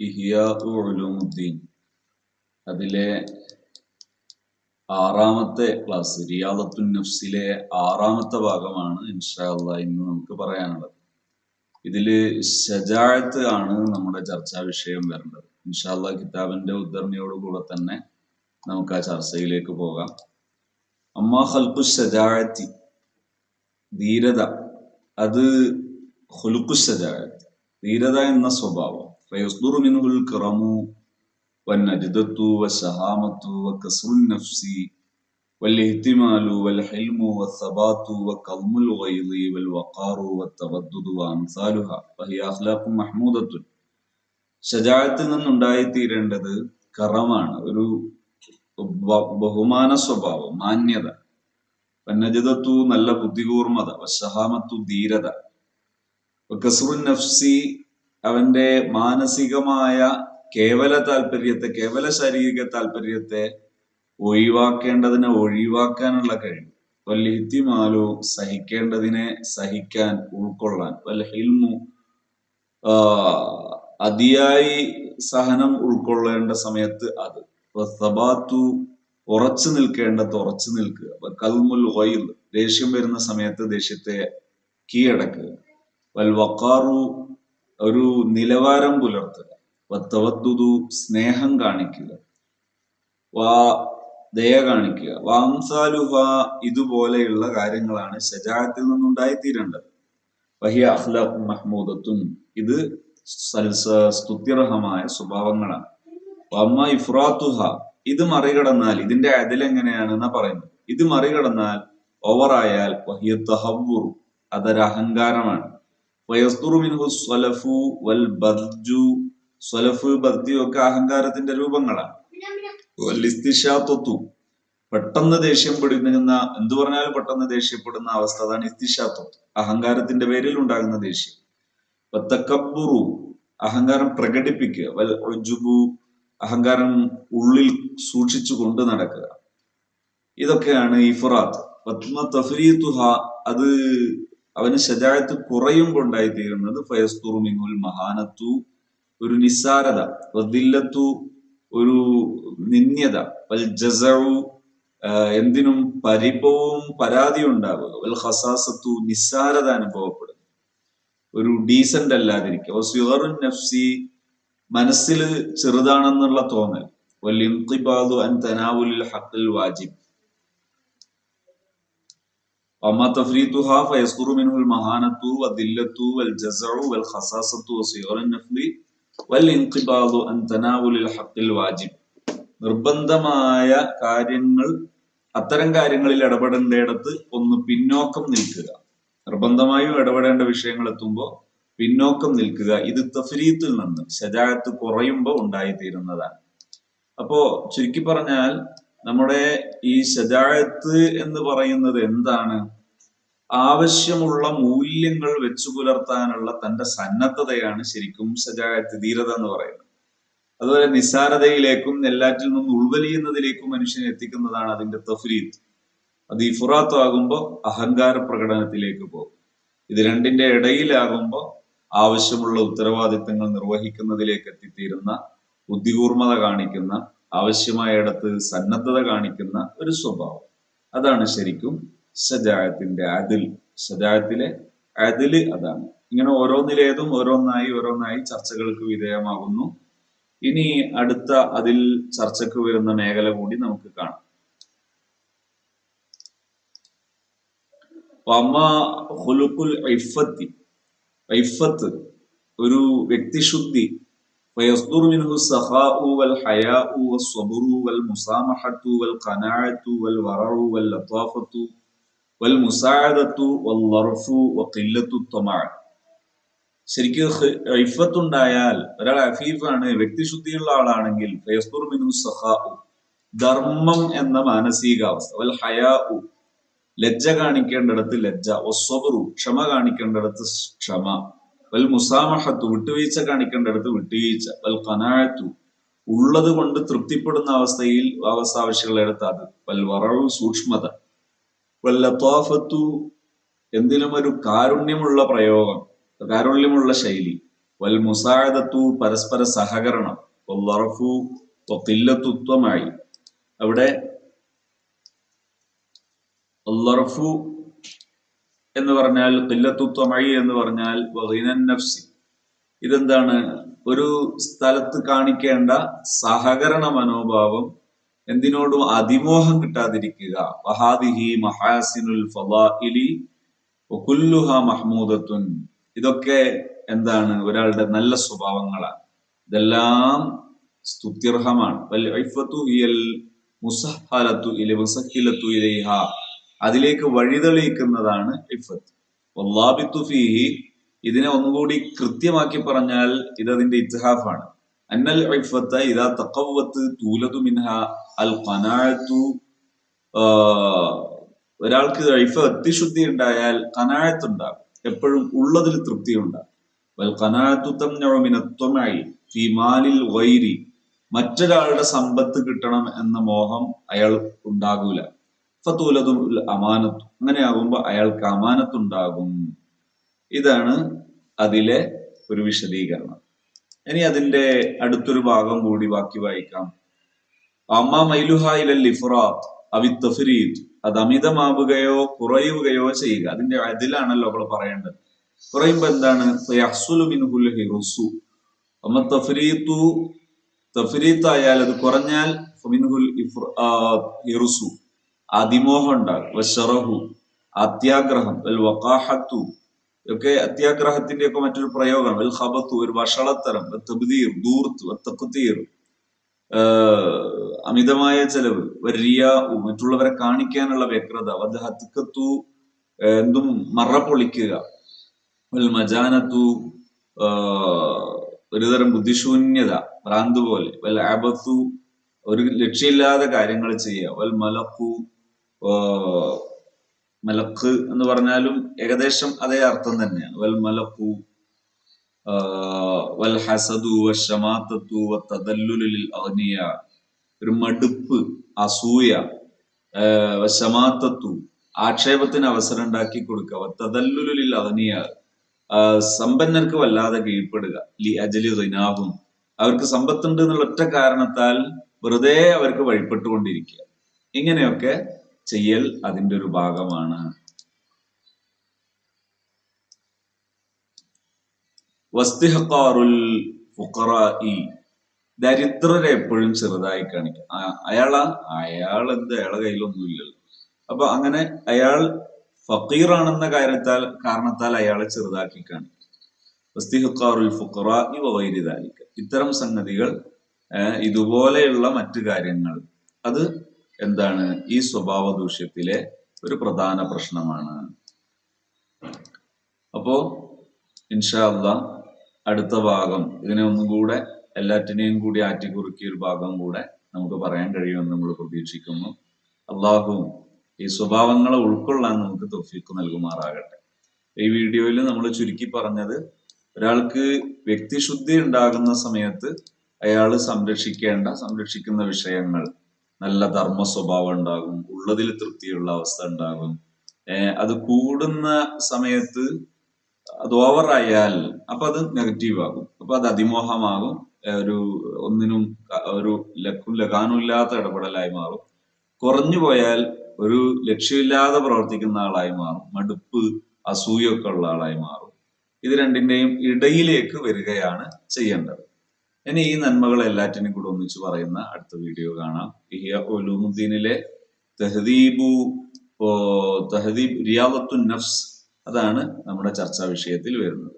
ഇഹിയാഉലുദ്ദീൻ അതിലെ ആറാമത്തെ ക്ലാസ് റിയാദത്തുൻ നഫ്സിലെ ആറാമത്തെ ഭാഗമാണ് ഇൻഷാല്ല ഇന്ന് നമുക്ക് പറയാനുള്ളത്. ഇതിൽ ഷജാഴത്ത് ആണ് നമ്മുടെ ചർച്ചാ വിഷയം വരേണ്ടത് ഇൻഷാല്ല കിതാബിന്റെ ഉദ്ധരണിയോടുകൂടെ തന്നെ നമുക്ക് ആ ചർച്ചയിലേക്ക് പോകാം. അമ്മ ഹൽക്കു ഷജാഴത്തി ധീരത. അത് ഹുലുക്കു ഷജാഴത്ത് ധീരത എന്ന സ്വഭാവം. فيصدر منه الكرم والنجدة والشهامة وكسر النفس والاهتمال والحلم والثبات وكظم الغيظ والوقار والتردد وأمثالها وهي أخلاق محمودة ഷജാഴത്തിൽ നിന്നുണ്ടായിത്തീരേണ്ടത് കറമാണ് ഒരു ബഹുമാന സ്വഭാവം മാന്യത പന്നജിതത്തു നല്ല ബുദ്ധികൂർമ്മത വശഹാമത്തു ധീരത കസുറുൻ നഫ്സി അവന്റെ മാനസികമായ കേവല താല്പര്യത്തെ കേവല ശാരീരിക താല്പര്യത്തെ ഒഴിവാക്കേണ്ടതിനെ ഒഴിവാക്കാനുള്ള കഴിവ്. വല്ലിഹിത്തിമാലു സഹിക്കേണ്ടതിനെ സഹിക്കാൻ ഉൾക്കൊള്ളാൻ. വല്ല ഹിൽമു അതിയായി സഹനം ഉൾക്കൊള്ളേണ്ട സമയത്ത് അത്. സബാത്തു ഉറച്ചു നിൽക്കേണ്ടത് ഉറച്ചു നിൽക്കുക. കൽമുൽ വൈൽ ദേഷ്യം വരുന്ന സമയത്ത് ദേഷ്യത്തെ കീഴടക്കുക. വൽ വക്കാറു ഒരു നിലവാരം പുലർത്തുക. വത്തവത്തുതു സ്നേഹം കാണിക്കുക. വാ ദയ കാണിക്കുക. വാംസാലുഹ ഇതുപോലെയുള്ള കാര്യങ്ങളാണ് ശജാത്തിൽ നിന്നുണ്ടായിത്തീരേണ്ടത്. വഹിയ അഖ്ലാഖ് മഹ്മൂദത്തും ഇത് സ്തുത്യർഹമായ സ്വഭാവങ്ങളാണ്. വമ്മ ഇഫ്രാത്തുഹ ഇത് മറികടന്നാൽ ഇതിന്റെ അതിൽ എങ്ങനെയാണെന്നാ പറയുന്നത്? ഇത് മറികടന്നാൽ ഓവറായാൽ വഹിയ തഹവ്വുർ അതൊരു ഒക്കെ അഹങ്കാരത്തിന്റെ രൂപങ്ങളാണ്. പെട്ടെന്ന് ദേഷ്യം പിടിക്കുന്ന എന്തു പറഞ്ഞാലും പെട്ടെന്ന് ദേഷ്യപ്പെടുന്ന അവസ്ഥ അതാണ് ഇസ്തിഷാത്വത്വം അഹങ്കാരത്തിന്റെ പേരിൽ ഉണ്ടാകുന്ന ദേഷ്യം. തക്കബുറു അഹങ്കാരം പ്രകടിപ്പിക്കുക. വൽ അഹങ്കാരം ഉള്ളിൽ സൂക്ഷിച്ചു കൊണ്ട് നടക്കുക. ഇതൊക്കെയാണ് ഇഫറാത്ത് അത് അവന് ശജായത്ത് കുറയുമ്പോൾ ഉണ്ടായിത്തീരുന്നത് ഫയസ്തുറുമിനുൽ മഹാനത്തു ഒരു നിസ്സാരത വദില്ലത്തു ഒരു നിന്യത വൽ ജസറു എന്തിനും പരിപവും പരാതിയും ഉണ്ടാവുക. വൽ ഹസാസത്തു നിസ്സാരത അനുഭവപ്പെടുന്നു. ഒരു ഡീസന്റ് അല്ലാതിരിക്കുക. സ്വിഹറുൻ നഫ്സി മനസ്സിൽ ചെറുതാണെന്നുള്ള തോന്നൽ. വൽ ഇൻഖിബാദു അൻ തനാവുലിൽ ഹഖിൽ വാജിബ്. وأما تفريطها فيصدر منه المهانة والذلة والجزع والخصاصة وصغر النفل والانقباض عن تناول الحق الواجب നിർബന്ധമായ കാര്യങ്ങൾ അത്തരം കാര്യങ്ങളിൽ ഇടപെടേണ്ടിടത്ത് ഒന്ന് പിന്നോക്കം നിൽക്കുക നിർബന്ധമായും ഇടപെടേണ്ട വിഷയങ്ങൾ എത്തുമ്പോൾ പിന്നോക്കം നിൽക്കുക ഇത് തഫരീത്തിൽ നിന്ന് ശജായത്ത് കുറയുമ്പോൾ ഉണ്ടായിത്തീരുന്നതാണ് അപ്പോ ചുരുക്കി പറഞ്ഞാൽ നമ്മുടെ ഈ ശജാഴത്ത് എന്ന് പറയുന്നത് എന്താണ്? ആവശ്യമുള്ള മൂല്യങ്ങൾ വെച്ചു പുലർത്താനുള്ള തന്റെ സന്നദ്ധതയാണ് ശരിക്കും ശജാഴത്ത് ധീരത എന്ന് പറയുന്നത്. അതുപോലെ നിസ്സാരതയിലേക്കും എല്ലാറ്റിൽ നിന്നും ഉൾവലിയുന്നതിലേക്കും മനുഷ്യനെ എത്തിക്കുന്നതാണ് അതിന്റെ തഫ്രീത്ത് അത് ഇഫുറാത്ത് ആകുമ്പോൾ അഹങ്കാര പ്രകടനത്തിലേക്ക് പോകും. ഇത് രണ്ടിന്റെ ഇടയിലാകുമ്പോൾ ആവശ്യമുള്ള ഉത്തരവാദിത്തങ്ങൾ നിർവഹിക്കുന്നതിലേക്ക് എത്തിത്തീരുന്ന ബുദ്ധികൂർമ്മത കാണിക്കുന്ന ആവശ്യമായ ഇടത്ത് സന്നദ്ധത കാണിക്കുന്ന ഒരു സ്വഭാവം. അതാണ് ശരിക്കും സജായത്തിന്റെ അതിൽ. സജായത്തിലെ അതിൽ അതാണ്. ഇങ്ങനെ ഓരോന്നിലേതും ഓരോന്നായി ഓരോന്നായി ചർച്ചകൾക്ക് വിധേയമാകുന്നു. ഇനി അടുത്ത അതിൽ ചർച്ചക്ക് വരുന്ന മേഖല കൂടി നമുക്ക് കാണാം. ഒരു വ്യക്തിശുദ്ധി فيصدر منه السخاء والحياء والصبر والمسامحة والقناعة والورع واللطافة والمساعدة والظرف وقلة الطمع ശരിക്കും ഇഫത്തുണ്ടായാൽ ഒരാൾ അഫീഫാണ് വ്യക്തിശുദ്ധിയുള്ള ആളാണെങ്കിൽ ഫയസ്തുർ മിനു സഹാഉ ധർമ്മം എന്ന മാനസികാവസ്ഥ വൽ ഹയാഉ ലജ്ജ കാണിക്കേണ്ടിടത്ത് ലജ്ജ ഒസ്വബറു ക്ഷമ കാണിക്കേണ്ടിടത്ത് ക്ഷമ വൽ മുസാമഹത്തു വിട്ടുവീഴ്ച കാണിക്കേണ്ടിടത്ത് വിട്ടുവീഴ്ച. വൽ കനാഴത്തു ഉള്ളത് കൊണ്ട് തൃപ്തിപ്പെടുന്ന അവസ്ഥയിൽ അവസ്ഥാവശ്യങ്ങളെടുത്ത് അത്. വൽ വറവ് സൂക്ഷ്മത. വൽ ലത്വാഫത്തു എന്തിനും ഒരു കാരുണ്യമുള്ള പ്രയോഗം കാരുണ്യമുള്ള ശൈലി. വൽ മുസാദത്തു പരസ്പര സഹകരണം. വൽ വറഫു വഖില്ലത്തുത്വമായി അവിടെ വല്ലറഫു എന്ന് പറഞ്ഞാൽ ഖില്ലത്തുത്വമായി എന്ന് പറഞ്ഞാൽ നഫ്സി. ഇതെന്താണ്? ഒരു സ്ഥലത്ത് കാണിക്കേണ്ട സഹകരണ മനോഭാവം എന്തിനോടും അതിമോഹം കിട്ടാതിരിക്കുക. വഹാദിഹി മഹാസിനുൽ ഫലാഇലി കുല്ലുഹ മഹ്മൂദത്തുൻ. ഇതൊക്കെ എന്താണ്? ഒരാളുടെ നല്ല സ്വഭാവങ്ങളാണ്. ഇതെല്ലാം സ്തുത്യർഹമാണ്. ഇലൈഹ. അതിലേക്ക് വഴിതെളിയിക്കുന്നതാണ് ഇഫത്ത് വല്ലാബിത്തു ഫീഹി ഇതിനെ ഒന്നുകൂടി കൃത്യമാക്കി പറഞ്ഞാൽ ഇത് അതിന്റെ ഇത്തിഹാഫാണ് അന്നൽ ഇഫത്ത് ഇതാ തക്കവത്ത് തൂലതു മിൻഹ അൽ ഖനാഅത്തു ഒരാൾക്ക് ഇഫ ശുദ്ധി ഉണ്ടായാൽ കനാഴത്ത് ഉണ്ടാകും. എപ്പോഴും ഉള്ളതിൽ തൃപ്തി ഉണ്ടാകും. വൽ ഖനാഅത്തു ത്വമഇ ഫീ മാലിൽ ഗൈരി മറ്റൊരാളുടെ സമ്പത്ത് കിട്ടണം എന്ന മോഹം അയാൾ ഉണ്ടാകൂല. ഫതൂലതു അമാനത്ത്. അങ്ങനെ ആകുമ്പോൾ അയാൾക്ക് അമാനത്തുണ്ടാകും. ഇതാണ് അതിലെ ഒരു വിശദീകരണം. ഇനി അതിന്റെ അടുത്തൊരു ഭാഗം കൂടി ബാക്കി വായിക്കാം. അമ്മ മൈലുഹ ഇലൽ അവി തഫരീദ് അത് അമിതമാവുകയോ കുറയുകയോ ചെയ്യുക. അതിന്റെ അതിലാണല്ലോ അവൾ പറയേണ്ടത്. കുറയുമ്പോ എന്താണ്? ഹിറുസു. അമ്മ തഫരീത്തു തഫരീത്ത് അത് കുറഞ്ഞാൽ ഹിറുസു. അതിമോഹം ഉണ്ടാകും. വശറഹു അത്യാഗ്രഹം വൽ വഖാഹത്തു ഒക്കെ അത്യാഗ്രഹത്തിന്റെ ഒക്കെ മറ്റൊരു പ്രയോഗം വെൽ ഹബത്തു ഒരു വഷളത്തരം തബ്ദീർ ദൂർത്ത് തഖ്തീർ അമിതമായ ചെലവ് വരിയ മറ്റുള്ളവരെ കാണിക്കാനുള്ള വ്യഗ്രത ഹത്കത്തു എന്തും മറ പൊളിക്കുക വൽ മജാനത്തു ഒരുതരം ബുദ്ധിശൂന്യത ഭ്രാന്ത് പോലെ വൽ ആബത്തു ഒരു ലക്ഷ്യമില്ലാതെ കാര്യങ്ങൾ ചെയ്യുക വൽ മലക്കു മലക്ക് എന്ന് പറഞ്ഞാലും ഏകദേശം അതേ അർത്ഥം തന്നെയാണ്. വൽ ഹസദു അഗ്നിയ ഒരു മടുപ്പ് അസൂയ ആഹ് വശമാത്തത്തു ആക്ഷേപത്തിന് അവസരം ഉണ്ടാക്കി കൊടുക്കുക വത്തദല്ലുലിൽ അഗ്നിയ സമ്പന്നർക്ക് വല്ലാതെ കീഴ്പ്പെടുക ലി അജലി റിനാബും അവർക്ക് സമ്പത്തുണ്ട് എന്നുള്ള ഒറ്റ കാരണത്താൽ വെറുതെ അവർക്ക് വഴിപ്പെട്ടുകൊണ്ടിരിക്കുക. ഇങ്ങനെയൊക്കെ ചെയ്യൽ അതിന്റെ ഒരു ഭാഗമാണ്. വസ്തിഹക്കാറുൽ ദരിദ്രരെ എപ്പോഴും ചെറുതായി കാണിക്കുക ആ- അയാളാ അയാൾ എന്ത് അയാളെ കയ്യിലൊന്നുമില്ലല്ലോ. അപ്പൊ അങ്ങനെ അയാൾ ഫക്കീറാണെന്ന കാര്യത്താൽ കാരണത്താൽ അയാളെ ചെറുതാക്കി കാണിക്കും. ഇത്തരം സംഗതികൾ ഇതുപോലെയുള്ള മറ്റു കാര്യങ്ങൾ. അത് എന്താണ് ഈ സ്വഭാവ ദൂഷ്യത്തിലെ ഒരു പ്രധാന പ്രശ്നമാണ്. അപ്പോ ഇൻഷാല്ല അടുത്ത ഭാഗം ഇതിനെ ഒന്നും കൂടെ എല്ലാറ്റിനെയും കൂടി ആറ്റിക്കുറുക്കിയ ഒരു ഭാഗം കൂടെ നമുക്ക് പറയാൻ കഴിയുമെന്ന് നമ്മൾ പ്രതീക്ഷിക്കുന്നു. അള്ളാഹു ഈ സ്വഭാവങ്ങളെ ഉൾക്കൊള്ളാൻ നമുക്ക് തൊഫീക്ക് നൽകുമാറാകട്ടെ. ഈ വീഡിയോയിൽ നമ്മൾ ചുരുക്കി പറഞ്ഞത് ഒരാൾക്ക് വ്യക്തിശുദ്ധി ഉണ്ടാകുന്ന സമയത്ത് അയാൾ സംരക്ഷിക്കേണ്ട സംരക്ഷിക്കുന്ന വിഷയങ്ങൾ നല്ല ധർമ്മ സ്വഭാവം ഉണ്ടാകും ഉള്ളതിൽ തൃപ്തിയുള്ള അവസ്ഥ ഉണ്ടാകും. അത് കൂടുന്ന സമയത്ത് അത് ഓവറായാൽ അപ്പൊ അത് നെഗറ്റീവ് ആകും. അപ്പൊ അത് അതിമോഹമാകും. ഒരു ഒന്നിനും ഒരു ലക്കും ലഗാനും ഇല്ലാത്ത ഇടപെടലായി മാറും. കുറഞ്ഞു പോയാൽ ഒരു ലക്ഷ്യമില്ലാതെ പ്രവർത്തിക്കുന്ന ആളായി മാറും. മടുപ്പ് അസൂയൊക്കെ ഉള്ള ആളായി മാറും. ഇത് രണ്ടിന്റെയും ഇടയിലേക്ക് വരികയാണ് ചെയ്യേണ്ടത്. ഇനി ഈ നന്മകൾ എല്ലാറ്റിനും കൂടെ ഒന്നിച്ച് പറയുന്ന അടുത്ത വീഡിയോ കാണാം. ഇഹിയ ഒലൂമുദ്ദീനിലെ തെഹദീബു തെഹദീബ് റിയാവത്തു നഫ്സ് അതാണ് നമ്മുടെ ചർച്ചാ വിഷയത്തിൽ വരുന്നത്.